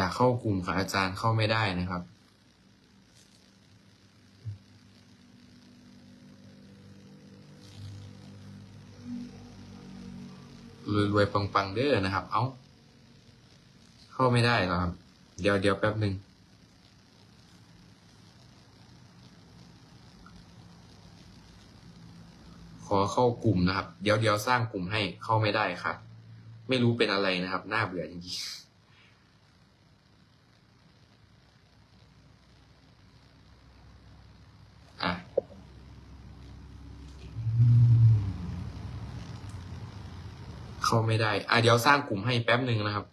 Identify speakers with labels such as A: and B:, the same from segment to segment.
A: อยากเข้ากลุ่มค่ะอาจารย์เข้าไม่ได้นะครับ รวยๆปังๆเด้อนะครับ เอ้า เข้าไม่ได้หรอครับ เดี๋ยวเดี๋ยวแป๊บหนึ่งขอเข้ากลุ่มนะครับ เดี๋ยวเดี๋ยวสร้างกลุ่มให้เข้าไม่ได้ครับไม่รู้เป็นอะไรนะครับ น่าเบื่อจริงๆ เข้าไม่ได้ อะเดี๋ยวสร้างกลุ่มให้แป๊บหนึ่งนะครับ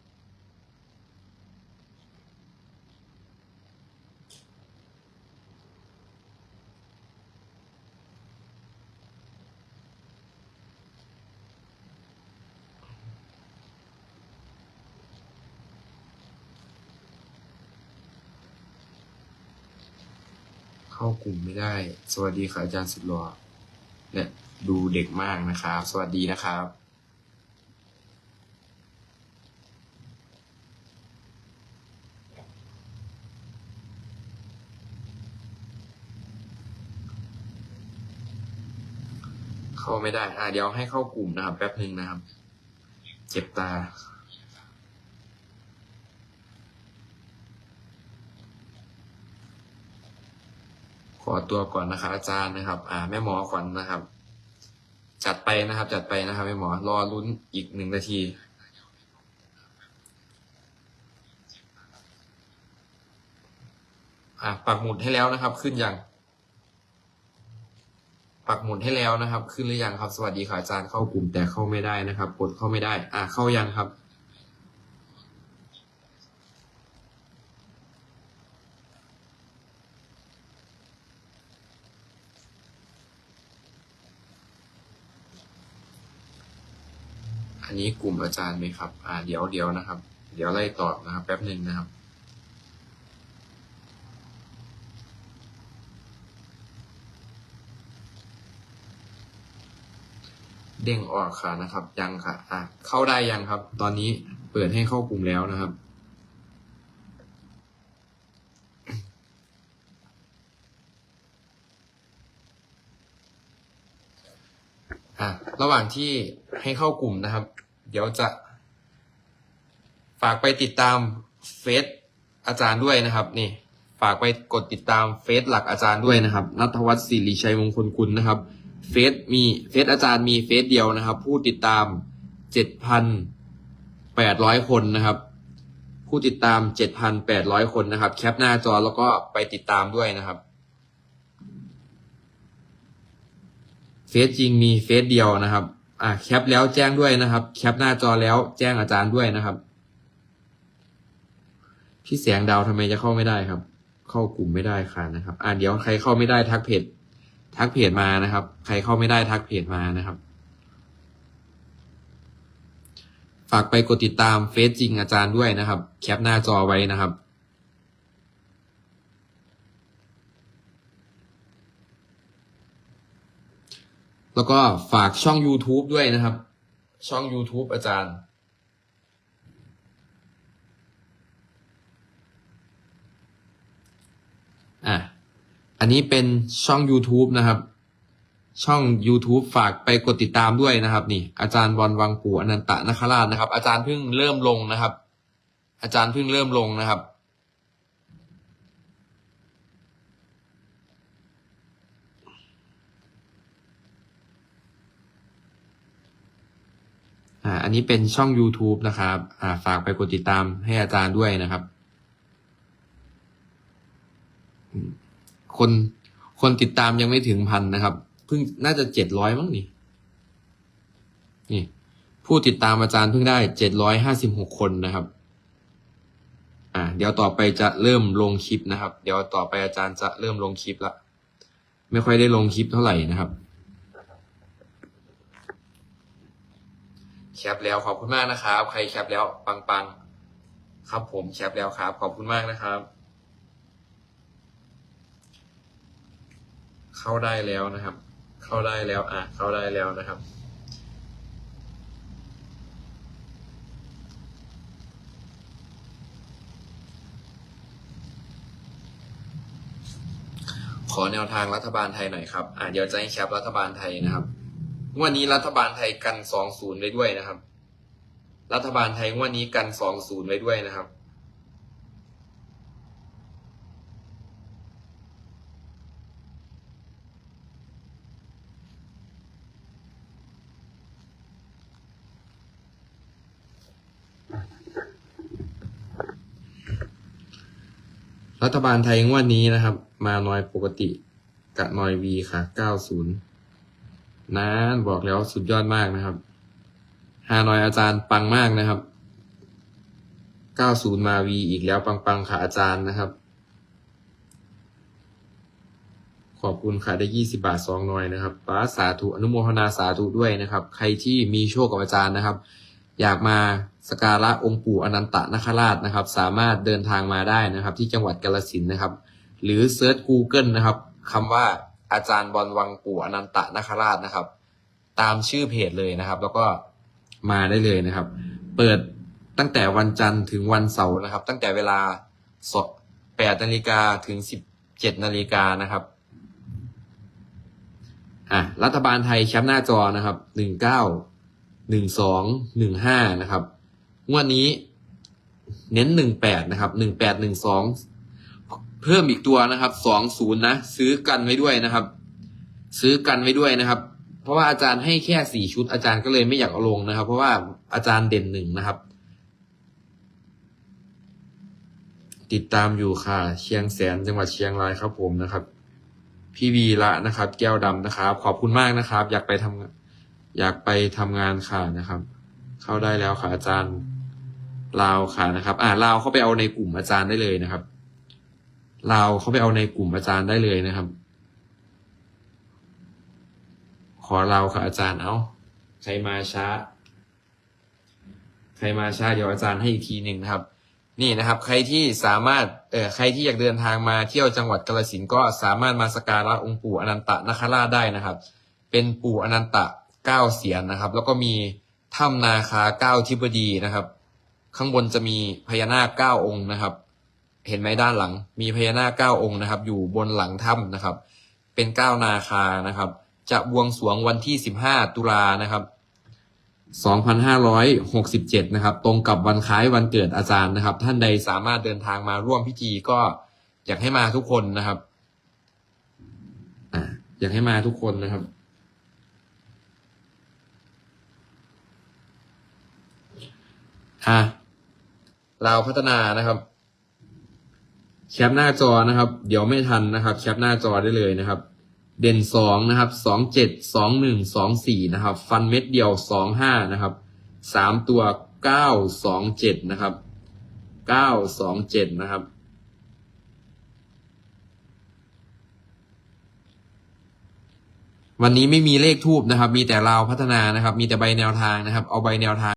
A: เข้ากลุ่มไม่ได้ สวัสดีค่ะอาจารย์สุดหล่อเนี่ยดูเด็กมากนะครับ สวัสดีนะครับ เข้าไม่ได้ อะเดี๋ยวให้เข้ากลุ่มนะครับแป๊บหนึ่งนะครับ เจ็บตา ขอตัวก่อนนะครับอาจารย์นะครับ อ่า แม่หมอก่อนนะครับ จัดไปนะครับ จัดไปนะครับแม่หมอรอลุ้นอีกหนึ่งนาทีอ่าปักหมุดให้แล้วนะครับ ขึ้นยัง ปักหมุดให้แล้วนะครับ ขึ้นหรือยังครับ สวัสดีค่ะอาจารย์เข้ากลุ่มแต่เข้าไม่ได้นะครับ กดเข้าไม่ได้ อ่าเข้ายังครับ อันนี้กลุ่มอาจารย์ไหมครับ อ่าเดี๋ยวเดี๋ยวนะครับ เดี๋ยวไล่ตอบนะครับ แป๊บหนึ่งนะครับ เด้งออกค่ะนะครับ ยังค่ะ อะ เข้าได้ยังครับ ตอนนี้เปิดให้เข้ากลุ่มแล้วนะครับ อะ ระหว่างที่ให้เข้ากลุ่มนะครับ เดี๋ยวจะ ฝากไปติดตามเฟซอาจารย์ด้วยนะครับ นี่ ฝากไปกดติดตามเฟซหลักอาจารย์ด้วยนะครับนัทวัฒน์ศิริชัยมงคลกุลนะครับ เฟซมีเฟซอาจารย์มีเฟซเดียวนะครับ ผู้ติดตามเจ็ดพันแปดร้อยคนนะครับ ผู้ติดตามเจ็ดพันแปดร้อยคนนะครับ แคปหน้าจอแล้วก็ไปติดตามด้วยนะครับเฟซจริงมีเฟซเดียวนะครับ อ่าแคปแล้วแจ้งด้วยนะครับ แคปหน้าจอแล้วแจ้งอาจารย์ด้วยนะครับ พี่แสงดาวทำไมจะเข้าไม่ได้ครับ เข้ากลุ่มไม่ได้ค่ะนะครับ อ่าเดี๋ยวใครเข้าไม่ได้ทักเพจ ทักเพจมานะครับ ใครเข้าไม่ได้ทักเพจมานะครับ ฝากไปกดติดตามเฟซจริงอาจารย์ด้วยนะครับ แคปหน้าจอไว้นะครับแล้วก็ฝากช่อง YouTube ด้วยนะครับ ช่อง YouTube อาจารย์ อะ อันนี้เป็นช่อง YouTube นะครับ ช่อง YouTube ฝากไปกดติดตามด้วยนะครับ นี่ อาจารย์บอลวังปู่อนันตะนคราชนะครับ อาจารย์เพิ่งเริ่มลงนะครับ อาจารย์เพิ่งเริ่มลงนะครับอ่าอันนี้เป็นช่อง YouTube นะครับอ่าฝากไปกดติดตามให้อาจารย์ด้วยนะครับ คนคนติดตามยังไม่ถึงพันนะครับเพิ่งน่าจะเจ็ดร้อยมั้งนี่นี่ ผู้ติดตามอาจารย์เพิ่งได้เจ็ดร้อยห้าสิบหกคนนะครับ อ่า เดี๋ยวต่อไปจะเริ่มลงคลิปนะครับ เดี๋ยวต่อไปอาจารย์จะเริ่มลงคลิปละไม่ค่อยได้ลงคลิปเท่าไหร่นะครับแคปแล้วขอบคุณมากนะครับ ใครแคปแล้วปังๆครับผมแคปแล้วครับ ขอบคุณมากนะครับ เข้าได้แล้วนะครับ เข้าได้แล้วอะเข้าได้แล้วนะครับ ขอแนวทางรัฐบาลไทยหน่อยครับอะเดี๋ยวจะให้แคปรัฐบาลไทยนะครับวันนี้รัฐบาลไทยกันสองศูนย์ไว้ด้วยนะครับ รัฐบาลไทยวันนี้กันสองศูนย์ไว้ด้วยนะครับ รัฐบาลไทยงวดนี้นะครับ มาน้อยปกติกับน้อยวีค่ะ90นะบอกแล้วสุดยอดมากนะครับฮานอยอาจารย์ปังมากนะครับ90มาวีอีกแล้วปังๆค่ะอาจารย์นะครับ ขอบคุณค่ะได้20บาทสองหน่อยนะครับป้าสาธุอนุโมทนาสาธุด้วยนะครับ ใครที่มีโชคกับอาจารย์นะครับ อยากมาสการะองค์ปู่อนันตนาคราชนะครับ สามารถเดินทางมาได้นะครับ ที่จังหวัดกาลสินนะครับ หรือเซิร์ช Google นะครับคำว่าอาจารย์บอลวังปู่อนันตนาคราชนะครับ ตามชื่อเพจเลยนะครับ แล้วก็มาได้เลยนะครับ เปิดตั้งแต่วันจันทร์ถึงวันเสาร์นะครับ ตั้งแต่เวลาสด8นาฬิกาถึง17นาฬิกานะครับอะรัฐบาลไทยแคปหน้าจอนะครับหนึ่งเก้า หนึ่งสองหนึ่งห้านะครับงวดนี้เน้นหนึ่งแปดนะครับหนึ่งแปดหนึ่งสองเพิ่มอีกตัวนะครับสองศูนย์นะซื้อกันไว้ด้วยนะครับ ซื้อกันไว้ด้วยนะครับ เพราะว่าอาจารย์ให้แค่สี่ชุด อาจารย์ก็เลยไม่อยากเอาลงนะครับ เพราะว่าอาจารย์เด่นหนึ่งนะครับ ติดตามอยู่ค่ะ เชียงแสนจังหวัดเชียงรายครับผมนะครับ พี่วีละนะครับ แก้วดำนะครับ ขอบคุณมากนะครับ อยากไปทำ อยากไปทำงานค่ะนะครับ เข้าได้แล้วค่ะอาจารย์ลาวค่ะนะครับ อ่าลาวเข้าไปเอาในกลุ่มอาจารย์ได้เลยนะครับลาวเข้าไปเอาในกลุ่มอาจารย์ได้เลยนะครับ ขอลาวค่ะอาจารย์เอาใครมาช้า ใครมาช้าเดี๋ยวอาจารย์ให้อีกทีหนึ่งนะครับ นี่นะครับ ใครที่สามารถเอ่อใครที่อยากเดินทางมาเที่ยวจังหวัดกาฬสินก็สามารถมาสกการะองค์ปู่อนันตนคราชได้นะครับ เป็นปู่อนันตะ เก้าเสียนนะครับ แล้วก็มีถ้ำนาคาเก้าทิบดีนะครับ ข้างบนจะมีพญานาคเก้าองค์นะครับ เห็นไหมด้านหลัง มีพญานาคเก้าองค์นะครับ อยู่บนหลังถ้ำนะครับ เป็นเก้านาคานะครับ จะบวงสรวงวันที่สิบห้าตุลานะครับ2567 นะครับ ตรงกับวันคล้ายวันเกิดอาจารย์นะครับ ท่านใดสามารถเดินทางมาร่วมพิธีก็อยากให้มาทุกคนนะครับ อ่าอยากให้มาทุกคนนะครับ อะเราวพัฒนานะครับ แคปหน้าจอนะครับ เดี๋ยวไม่ทันนะครับ แคปหน้าจอได้เลยนะครับ เด่นสองนะครับสองเจ็ดสองหนึ่งสองสี่นะครับ ฟันเม็ดเดียวสองห้านะครับสามตัวเก้าสองเจ็ดนะครับเก้าสองเจ็ดนะครับวันนี้ไม่มีเลขทูบนะครับ มีแต่ราวพัฒนานะครับ มีแต่ใบแนวทางนะครับ เอาใบแนวทาง